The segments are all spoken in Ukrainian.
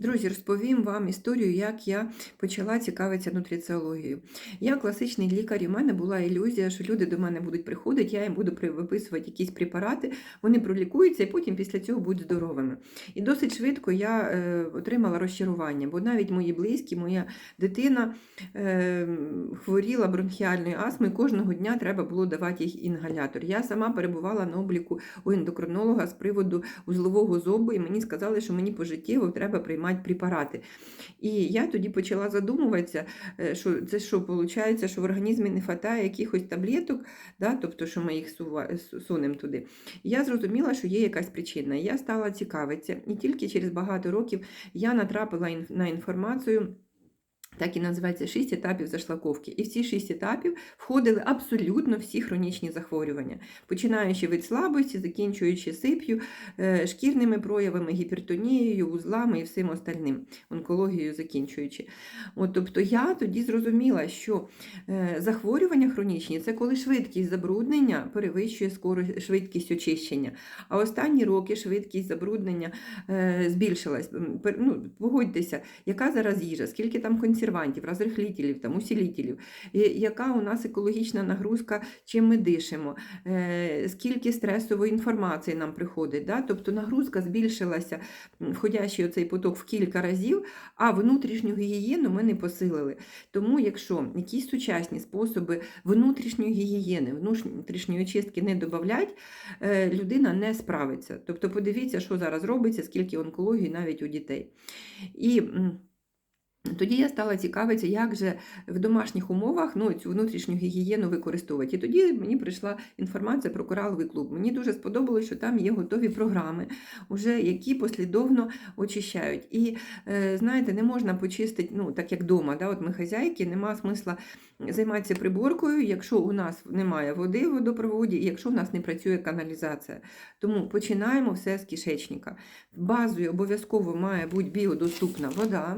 Друзі, розповім вам історію, як я почала цікавитися нутриціологією. Я класичний лікар, і в мене була ілюзія, що люди до мене будуть приходити, я їм буду виписувати якісь препарати, вони пролікуються і потім після цього будуть здоровими. І досить швидко я е, отримала розчарування, бо навіть мої близькі, моя дитина е, хворіла бронхіальною астмою, кожного дня треба було давати їй інгалятор. Я сама перебувала на обліку у ендокринолога з приводу узлового зобу, і мені сказали, що мені пожиттєво треба приймати препарати. І я тоді почала задумуватися, е, що це що виходить, що в організмі не вистачає якихось таблеток, да, тобто, що ми їх сунемо туди. Я зрозуміла, що є якась причина. Я стала цікавитися. І тільки через багато років я натрапила на інформацію. Так і називається шість етапів зашлаковки. І в ці шість етапів входили абсолютно всі хронічні захворювання, починаючи від слабості, закінчуючи сип'ю, е, шкірними проявами, гіпертонією, вузлами і всім остальним, онкологією закінчуючи. От, тобто я тоді зрозуміла, що е, захворювання хронічні це коли швидкість забруднення перевищує швидкість очищення. А останні роки швидкість забруднення е, збільшилась. Ну, погодьтеся, яка зараз їжа, скільки там консервантів, розрихлітелів, там, усілітелів, яка у нас екологічна нагрузка, чим ми дишимо, е, скільки стресової інформації нам приходить. Да? Тобто нагрузка збільшилася, входящий оцей поток в кілька разів, а внутрішню гігієну ми не посилили. Тому, якщо якісь сучасні способи внутрішньої гігієни, внутрішньої очистки не додавлять, е, людина не справиться. Тобто, подивіться, що зараз робиться, скільки онкології навіть у дітей. І тоді я стала цікавитися, як же в домашніх умовах ну, цю внутрішню гігієну використовувати. І тоді мені прийшла інформація про кораловий клуб. Мені дуже сподобалось, що там є готові програми, уже, які послідовно очищають. І е, знаєте, не можна почистити, ну, так як вдома, да, от ми хазяйки, нема смисла займатися приборкою, якщо у нас немає води в водопроводі, і якщо у нас не працює каналізація. Тому починаємо все з кишечника. Базою обов'язково має бути біодоступна вода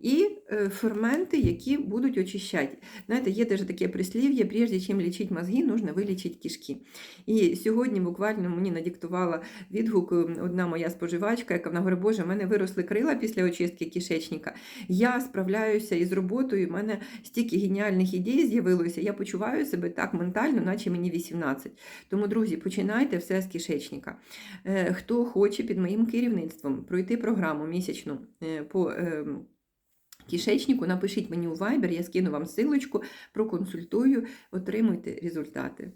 і е, ферменти, які будуть очищати. Знаєте, є теж таке прислів'я, прежде чим лічити мозги, нужно вилічити кишки. І сьогодні буквально мені надиктувала відгук е, одна моя споживачка, яка вона говорить, Боже, в мене виросли крила після очистки кишечника. Я справляюся із роботою, в мене стільки геніальних ідей з'явилося. Я почуваю себе так ментально, наче мені 18. Тому, друзі, починайте все з кишечника. Е, Хто хоче під моїм керівництвом пройти програму місячну по. Кишечнику, напишіть мені у Viber, я скину вам силочку, проконсультую, отримуйте результати.